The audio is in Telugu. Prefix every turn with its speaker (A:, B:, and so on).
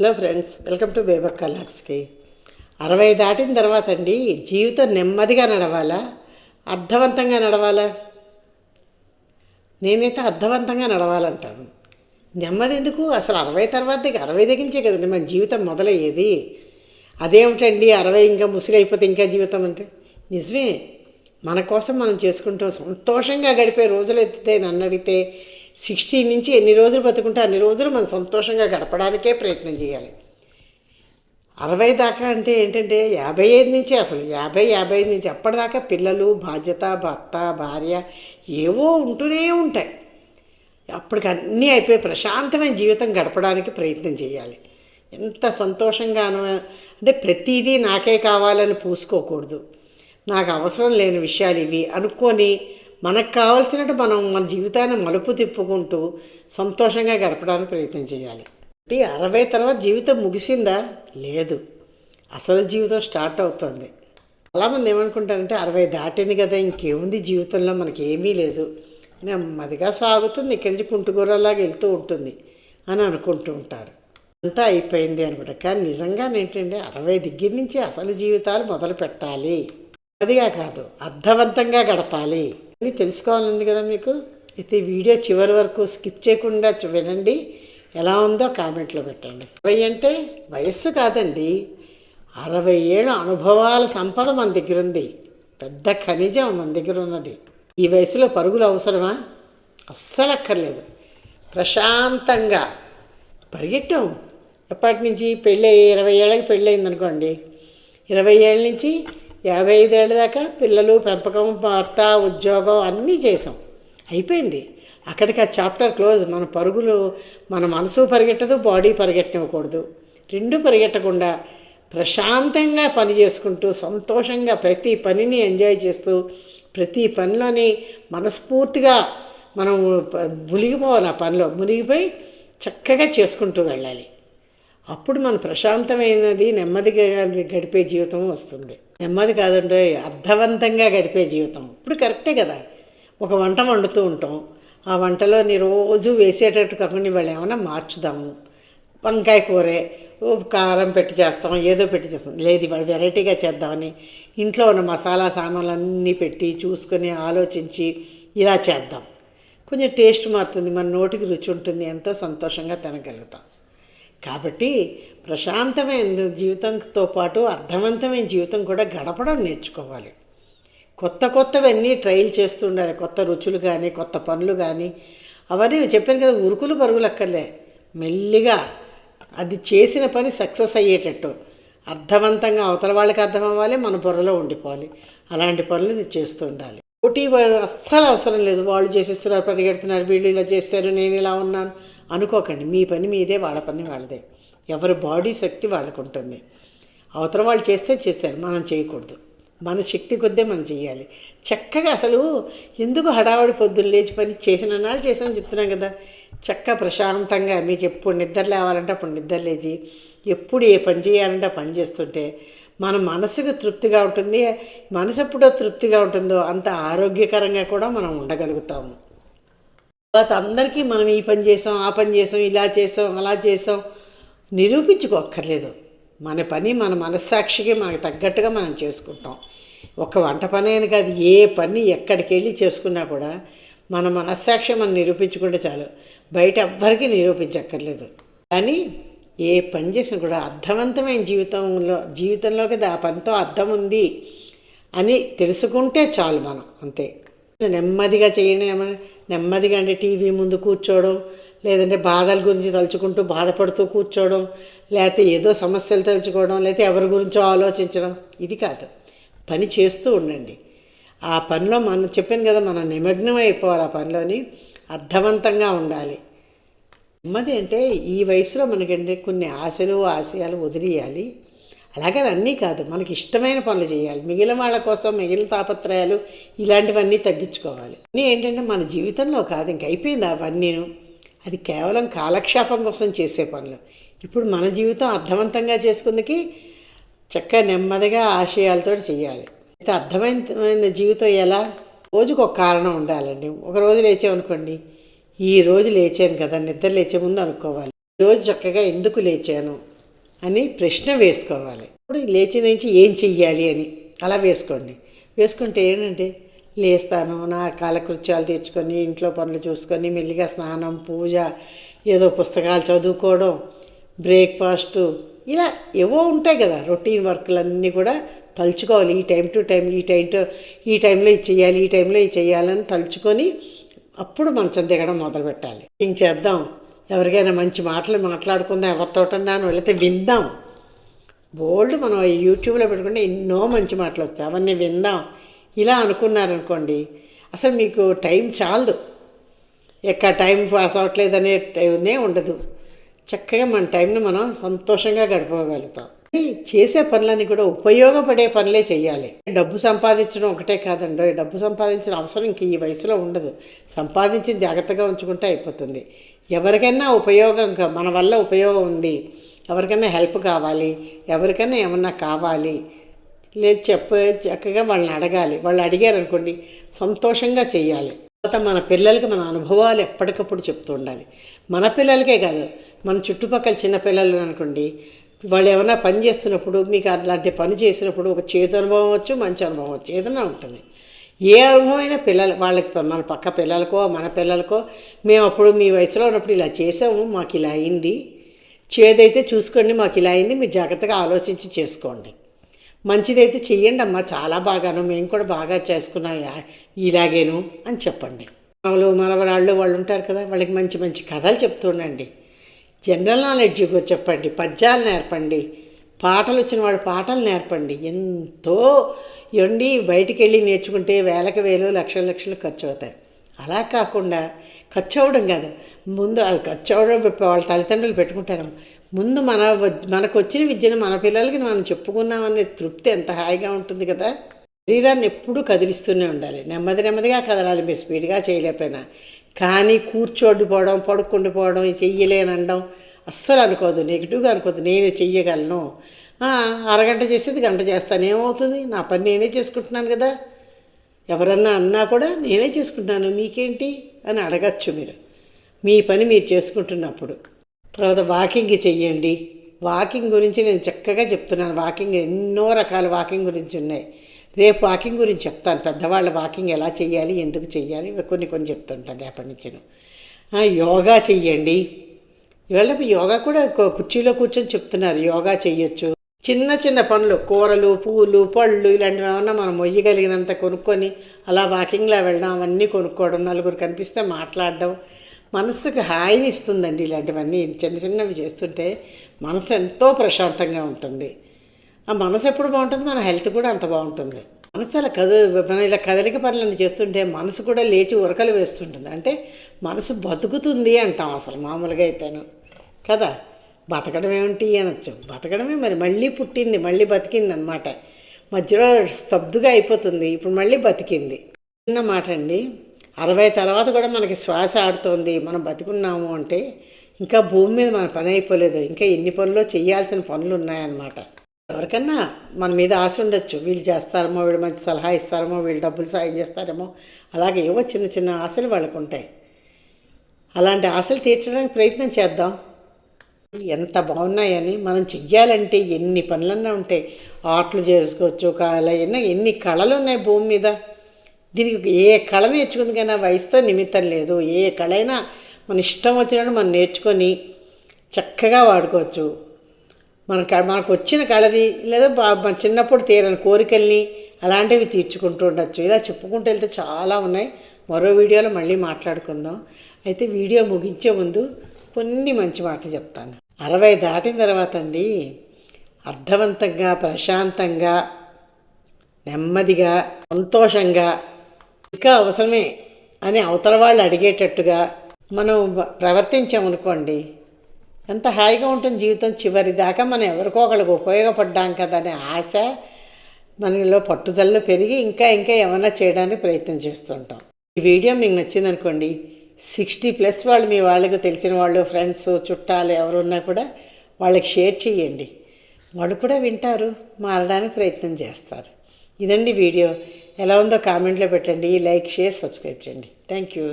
A: హలో ఫ్రెండ్స్ వెల్కమ్ టు బేబక్ కలర్స్కి అరవై దాటిన తర్వాత అండి జీవితం నెమ్మదిగా నడవాలా? అర్థవంతంగా నడవాలా? నేనైతే అర్థవంతంగా నడవాలంటాను. నెమ్మది ఎందుకు? అసలు అరవై తర్వాత దగ్గర అరవై దగ్గర కదండి మన జీవితం మొదలయ్యేది. అదేమిటండి అరవై ఇంకా ముసిలి ఇంకా జీవితం అంటే? నిజమే. మన కోసం మనం చేసుకుంటాం సంతోషంగా గడిపే రోజులు ఎత్తితే నన్ను అడిగితే సిక్స్టీ నుంచి ఎన్ని రోజులు బతుకుంటే అన్ని రోజులు మనం సంతోషంగా గడపడానికే ప్రయత్నం చేయాలి. అరవై దాకా అంటే ఏంటంటే యాభై ఐదు నుంచి అసలు యాభై యాభై ఐదు నుంచి అప్పటిదాకా పిల్లలు బాధ్యత భర్త భార్య ఏవో ఉంటూనే ఉంటాయి. అప్పటికి అన్నీ అయిపోయి ప్రశాంతమైన జీవితం గడపడానికి ప్రయత్నం చేయాలి. ఎంత సంతోషంగానో అంటే ప్రతిదీ నాకే కావాలని పూసుకోకూడదు. నాకు అవసరం లేని విషయాలు ఇవి అనుకొని మనకు కావాల్సినట్టు మనం మన జీవితాన్ని మలుపు తిప్పుకుంటూ సంతోషంగా గడపడానికి ప్రయత్నం చేయాలి. అరవై తర్వాత జీవితం ముగిసిందా? లేదు. అసలు జీవితం స్టార్ట్ అవుతుంది. చాలామంది ఏమనుకుంటారంటే అరవై దాటింది కదా ఇంకేముంది జీవితంలో? మనకి ఏమీ లేదు. నెమ్మదిగా సాగుతుంది. ఇక్కడి నుంచి కుంటుకూరలాగా వెళ్తూ ఉంటుంది అని అనుకుంటూ ఉంటారు. అంతా అయిపోయింది అనుకుంటా. కానీ నిజంగా ఏంటంటే అరవై దగ్గర నుంచి అసలు జీవితాలు మొదలు పెట్టాలి అదిగా కాదు అర్థవంతంగా గడపాలి. అని తెలుసుకోవాలంది కదా మీకు? అయితే వీడియో చివరి వరకు స్కిప్ చేయకుండా వినండి. ఎలా ఉందో కామెంట్లో పెట్టండి. అరవై అంటే వయస్సు కాదండి. అరవై ఏళ్ళ అనుభవాల సంపద మన దగ్గర ఉంది పెద్ద ఖనిజం మన దగ్గర ఉన్నది ఈ వయసులో పరుగులు అవసరమా? అస్సలు అక్కర్లేదు ప్రశాంతంగా పరిగెట్టాం. ఎప్పటి నుంచి? పెళ్ళి ఇరవై ఏళ్ళకి పెళ్ళి అయిందనుకోండి ఇరవై ఏళ్ళ నుంచి యాభై ఐదేళ్ళ దాకా పిల్లలు పెంపకం భర్త ఉద్యోగం అన్నీ చేసాం అయిపోయింది. అక్కడికి ఆ చాప్టర్ క్లోజ్. మన పరుగులు మన మనసు పరిగెట్టదు బాడీ పరిగెట్టనివ్వకూడదు. రెండు పరిగెట్టకుండా ప్రశాంతంగా పని చేసుకుంటూ సంతోషంగా ప్రతి పనిని ఎంజాయ్ చేస్తూ ప్రతి పనిలోని మనస్ఫూర్తిగా మనం మునిగిపోవాలి ఆ పనిలో. మునిగిపోయి చక్కగా చేసుకుంటూ వెళ్ళాలి. అప్పుడు మన ప్రశాంతమైనది నెమ్మదిగా గడిపే జీవితం వస్తుంది. నెమ్మది కాదండి అర్థవంతంగా గడిపే జీవితం. ఇప్పుడు కరెక్టే కదా. ఒక వంట వండుతూ ఉంటాం. ఆ వంటలోని రోజు వేసేటట్టు కాకుండా ఇవాళ ఏమైనా మార్చుదాము. వంకాయ కూరే కారం పెట్టి చేస్తాం ఏదో పెట్టి చేస్తాం. లేదు ఇవాళ వెరైటీగా చేద్దామని ఇంట్లో ఉన్న మసాలా సామాన్లు అన్నీ పెట్టి చూసుకొని ఆలోచించి ఇలా చేద్దాం. కొంచెం టేస్ట్ మారుతుంది. మన నోటికి రుచి ఉంటుంది. ఎంతో సంతోషంగా తినగలుగుతాం. కాబట్టి ప్రశాంతమైన జీవితంతో పాటు అర్థవంతమైన జీవితం కూడా గడపడం నేర్చుకోవాలి. కొత్త కొత్తవన్నీ ట్రైల్ చేస్తూ ఉండాలి. కొత్త రుచులు కానీ కొత్త పనులు కానీ. అవన్నీ చెప్పాను కదా ఉరుకులు పరుగులు అక్కర్లే. మెల్లిగా అది చేసిన పని సక్సెస్ అయ్యేటట్టు. అర్థవంతంగా అవతల వాళ్ళకి అర్థం అవ్వాలి మన బుర్రలో ఉండిపోవాలి. అలాంటి పనులు చేస్తూ ఉండాలి. పోటీ అస్సలు అవసరం లేదు. వాళ్ళు చేసేస్తున్నారు పరిగెడుతున్నారు వీళ్ళు ఇలా చేస్తారు నేను ఇలా ఉన్నాను. అనుకోకండి. మీ పని మీదే వాళ్ళ పని వాళ్ళదే. ఎవరి బాడీ శక్తి వాళ్ళకు ఉంటుంది అవతల వాళ్ళు చేస్తే చేస్తారు. మనం చేయకూడదు. మన శక్తి కొద్దే మనం చేయాలి. చక్కగా అసలు ఎందుకు హడావుడి పొద్దున్న లేచి పని చేసిన నాళ్ళు చేసామని చెప్తున్నాం కదా. చక్క ప్రశాంతంగా మీకు ఎప్పుడు నిద్ర లేవాలంటే అప్పుడు నిద్ర లేచి ఎప్పుడు ఏ పని చేయాలంటే పని చేస్తుంటే మన మనసుకు తృప్తిగా ఉంటుంది. మనసు ఎప్పుడో తృప్తిగా ఉంటుందో అంత ఆరోగ్యకరంగా కూడా మనం ఉండగలుగుతాము. తర్వాత అందరికీ మనం ఈ పని చేసాం ఆ పని చేసాం ఇలా చేసాం అలా చేసాం. నిరూపించుకోక్కర్లేదు. మన పని మన మనస్సాక్షికి మనకు తగ్గట్టుగా మనం చేసుకుంటాం. ఒక వంట పని అని కాదు ఏ పని ఎక్కడికి వెళ్ళి చేసుకున్నా కూడా మన మనస్సాక్షి మనం నిరూపించుకుంటే చాలు. బయట ఎవ్వరికీ నిరూపించక్కర్లేదు. కానీ ఏ పని చేసినా కూడా అర్థవంతమైన జీవితంలో జీవితంలోకి ఆ పనితో అర్థం ఉంది అని తెలుసుకుంటే చాలు మనం అంతే. నెమ్మదిగా చేయండి నెమ్మదిగా అంటే టీవీ ముందు కూర్చోవడం లేదంటే బాధల గురించి తలుచుకుంటూ బాధపడుతూ కూర్చోవడం లేకపోతే ఏదో సమస్యలు తలుచుకోవడం లేకపోతే ఎవరి గురించో ఆలోచించడం ఇది కాదు. పని చేస్తూ ఉండండి. ఆ పనిలో మనం చెప్పాను కదా మనం నిమగ్నం అయిపోవాలి ఆ పనిలోని అర్థవంతంగా ఉండాలి. నెమ్మది అంటే ఈ వయసులో మనకంటే కొన్ని ఆశలు ఆశయాలు వదిలేయాలి. అలాగే అన్నీ కాదు మనకి ఇష్టమైన పనులు చేయాలి. మిగిలిన వాళ్ళ కోసం మిగిలిన తాపత్రయాలు ఇలాంటివన్నీ తగ్గించుకోవాలి. అన్నీ ఏంటంటే మన జీవితంలో కాదు ఇంక అయిపోయింది అవన్నీను. అది కేవలం కాలక్షేపం కోసం చేసే పనులు. ఇప్పుడు మన జీవితం అర్థవంతంగా చేసుకుందికి చక్కగా నెమ్మదిగా ఆశయాలతో చేయాలి అయితే అర్థమైన జీవితం ఎలా? రోజుకు ఒక కారణం ఉండాలండి. ఒక రోజు లేచామనుకోండి ఈ రోజు లేచాను కదా నిద్ర లేచే ముందు అనుకోవాలి. ఈ రోజు చక్కగా ఎందుకు లేచాను? అని ప్రశ్న వేసుకోవాలి. ఇప్పుడు లేచి నుంచి ఏం చెయ్యాలి? అని. అలా వేసుకోండి. వేసుకుంటే ఏంటంటే లేస్తాను నా కాలకృత్యాలు తెచ్చుకొని ఇంట్లో పనులు చూసుకొని మెల్లిగా స్నానం పూజ ఏదో పుస్తకాలు చదువుకోవడం బ్రేక్ఫాస్ట్ ఇలా ఏవో ఉంటాయి కదా రొటీన్ వర్క్లన్నీ కూడా తలుచుకోవాలి. ఈ టైం టు టైం ఈ టైం టు ఈ టైంలో ఇది చేయాలి ఈ టైంలో ఇది చేయాలని తలుచుకొని అప్పుడు మంచం దిగడం మొదలు పెట్టాలి ఇంక చేద్దాం? ఎవరికైనా మంచి మాటలు మాట్లాడుకుందాం ఎవరితోటన్నాను వెళితే విందాం. బోల్డ్ మనం యూట్యూబ్లో పెట్టుకుంటే ఎన్నో మంచి మాటలు వస్తాయి. అవన్నీ విందాం. ఇలా అనుకున్నారనుకోండి అసలు మీకు టైం చాలదు. ఎక్కడ టైం పాస్ అవ్వట్లేదనే టైమే ఉండదు. చక్కగా మన టైంని మనం సంతోషంగా గడపగలుగుతాం. చేసే పనులన్నీ కూడా ఉపయోగపడే పనులే చేయాలి. డబ్బు సంపాదించడం ఒకటే కాదండి డబ్బు సంపాదించిన అవసరం ఇంక ఈ వయసులో ఉండదు. సంపాదించి జాగ్రత్తగా ఉంచుకుంటే అయిపోతుంది. ఎవరికైనా ఉపయోగం మన వల్ల ఉపయోగం ఉంది. ఎవరికైనా హెల్ప్ కావాలి. ఎవరికైనా ఏమన్నా కావాలి. లేదు చెప్ప చక్కగా వాళ్ళని అడగాలి. వాళ్ళు అడిగారు అనుకోండి సంతోషంగా చేయాలి తర్వాత మన పిల్లలకి మన అనుభవాలు ఎప్పటికప్పుడు చెప్తూ ఉండాలి. మన పిల్లలకే కాదు మన చుట్టుపక్కల చిన్న పిల్లలు అనుకోండి వాళ్ళు ఏమైనా పని చేస్తున్నప్పుడు మీకు అలాంటి పని చేసినప్పుడు ఒక చేదు అనుభవం వచ్చు మంచి అనుభవం వచ్చు ఏదైనా ఉంటుంది. ఏ అనుభవమైనా పిల్లలు వాళ్ళకి మన పక్క పిల్లలకో మన పిల్లలకో మేము అప్పుడు మీ వయసులో ఉన్నప్పుడు ఇలా చేసాము మాకు ఇలా అయింది. చేదైతే చూసుకోండి మాకు ఇలా అయింది మీరు జాగ్రత్తగా ఆలోచించి చేసుకోండి. మంచిదైతే చెయ్యండి అమ్మా చాలా బాగాను మేము కూడా బాగా చేసుకున్నాం ఇలాగేను అని చెప్పండి. వాళ్ళు మనవరాళ్ళు వాళ్ళు ఉంటారు కదా వాళ్ళకి మంచి మంచి కథలు చెప్తుండండి జనరల్ నాలెడ్జ్ చెప్పండి పద్యాలు నేర్పండి పాటలు వచ్చిన వాడు పాటలు నేర్పండి. ఎంతో ఎండి బయటికి వెళ్ళి నేర్చుకుంటే వేలకు వేలు లక్షల లక్షలు ఖర్చు అవుతాయి అలా కాకుండా ఖర్చు అవ్వడం కాదు. ముందు అది ఖర్చు అవ్వడం వాళ్ళ తల్లిదండ్రులు పెట్టుకుంటారు ముందు మన మనకు వచ్చిన విద్యను మన పిల్లలకి మనం చెప్పుకున్నామనే తృప్తి ఎంత హాయిగా ఉంటుంది కదా? శరీరాన్ని ఎప్పుడూ కదిలిస్తూనే ఉండాలి. నెమ్మది నెమ్మదిగా కదలాలి మీరు స్పీడ్గా చేయలేకపోయినా. కానీ కూర్చోండిపోవడం పడుకుండిపోవడం చెయ్యలేనడం అస్సలు అనుకోదు. నెగిటివ్గా అనుకోదు. నేను చెయ్యగలను. అరగంట చేసేది గంట చేస్తాను. ఏమవుతుంది? నా పని నేనే చేసుకుంటున్నాను కదా. ఎవరన్నా అన్నా కూడా నేనే చేసుకుంటున్నాను. మీకేంటి? అని అడగచ్చు మీరు. మీ పని మీరు చేసుకుంటున్నప్పుడు. తర్వాత వాకింగ్ చెయ్యండి. వాకింగ్ గురించి నేను చక్కగా చెప్తున్నాను. వాకింగ్ ఎన్నో రకాల వాకింగ్ గురించి ఉన్నాయి. రేపు వాకింగ్ గురించి చెప్తాను. పెద్దవాళ్ళ వాకింగ్ ఎలా చేయాలి ఎందుకు చేయాలి కొన్ని కొన్ని చెప్తుంటాను రేపటి నుంచి యోగా చెయ్యండి. ఇవాళ యోగా కూడా కుర్చీలో కూర్చొని చెప్తున్నారు. యోగా చెయ్యొచ్చు. చిన్న చిన్న పనులు కూరలు పూలు పళ్ళు ఇలాంటివి ఏమన్నా మనం మొయ్యగలిగినంత కొనుక్కొని అలా వాకింగ్లా వెళ్ళడం అవన్నీ కొనుక్కోవడం నలుగురు కనిపిస్తే మాట్లాడడం మనసుకు హాయిని ఇస్తుందండి ఇలాంటివన్నీ. చిన్న చిన్నవి చేస్తుంటే మనసు ఎంతో ప్రశాంతంగా ఉంటుంది. ఆ మనసు ఎప్పుడు బాగుంటుంది? మన హెల్త్ కూడా అంత బాగుంటుంది. మనసు అలా కదు మనం ఇలా కదలిక పనులను చేస్తుంటే మనసు కూడా లేచి ఉరకలు వేస్తుంటుంది. అంటే మనసు బతుకుతుంది అంటాం అసలు మామూలుగా అయితేను. కదా? బతకడం ఏమిటి అనొచ్చు. బతకడమే మరి. మళ్ళీ పుట్టింది మళ్ళీ బతికింది అనమాట మధ్యలో స్తబ్దుగా అయిపోతుంది. ఇప్పుడు మళ్ళీ బతికింది. చిన్న మాట అండి. అరవై తర్వాత కూడా మనకి శ్వాస ఆడుతోంది. మనం బతికున్నాము అంటే ఇంకా భూమి మీద మన పని అయిపోలేదు. ఇంకా ఎన్ని పనులు చేయాల్సిన పనులు ఉన్నాయన్నమాట. ఎవరికన్నా మన మీద ఆశ ఉండొచ్చు. వీళ్ళు చేస్తారేమో వీళ్ళు మంచి సలహా ఇస్తారేమో వీళ్ళు డబ్బులు సాయం చేస్తారేమో. అలాగే ఏవో చిన్న చిన్న ఆశలు వాళ్ళకు ఉంటాయి అలాంటి ఆశలు తీర్చడానికి ప్రయత్నం చేద్దాం. ఎంత బాగున్నాయని మనం చెయ్యాలంటే ఎన్ని పనులన్నా ఉంటాయి. ఆటలు చేసుకోవచ్చు కాలైనా ఎన్ని కళలు ఉన్నాయి భూమి మీద. దీనికి ఏ కళ నేర్చుకుంది కానీ వయసుతో నిమిత్తం లేదు. ఏ కళ అయినా మన ఇష్టం వచ్చినట్టు మనం నేర్చుకొని చక్కగా వాడుకోవచ్చు. మన మనకు వచ్చిన కళది లేదా బా- మన చిన్నప్పుడు తీరని కోరికల్ని అలాంటివి తీర్చుకుంటూ ఉండొచ్చు. ఇలా చెప్పుకుంటూ వెళ్తే చాలా ఉన్నాయి. మరో వీడియోలో మళ్ళీ మాట్లాడుకుందాం. అయితే వీడియో ముగించే ముందు కొన్ని మంచి మాటలు చెప్తాను. అరవై దాటిన తర్వాత అండి అర్థవంతంగా ప్రశాంతంగా నెమ్మదిగా సంతోషంగా ఇంకా అవసరమే అని అవతల వాళ్ళు అడిగేటట్టుగా మనం ప్రవర్తించామనుకోండి ఎంత హాయిగా ఉంటుంది జీవితం చివరి దాకా మనం ఎవరికో ఒకరికి ఉపయోగపడ్డాం కదా అనే ఆశ మనలో పట్టుదలలో పెరిగి ఇంకా ఇంకా ఏమైనా చేయడానికి ప్రయత్నం చేస్తుంటాం. ఈ వీడియో మీకు నచ్చిందనుకోండి సిక్స్టీ ప్లస్ వాళ్ళు మీ వాళ్ళకి తెలిసిన వాళ్ళు ఫ్రెండ్స్ చుట్టాలు ఎవరున్నా కూడా వాళ్ళకి షేర్ చేయండి. వాళ్ళు కూడా వింటారు మారడానికి ప్రయత్నం చేస్తారు. ఇదండి వీడియో. ఎలా ఉందో కామెంట్లో పెట్టండి లైక్ షేర్ సబ్స్క్రైబ్ చేయండి. Thank you.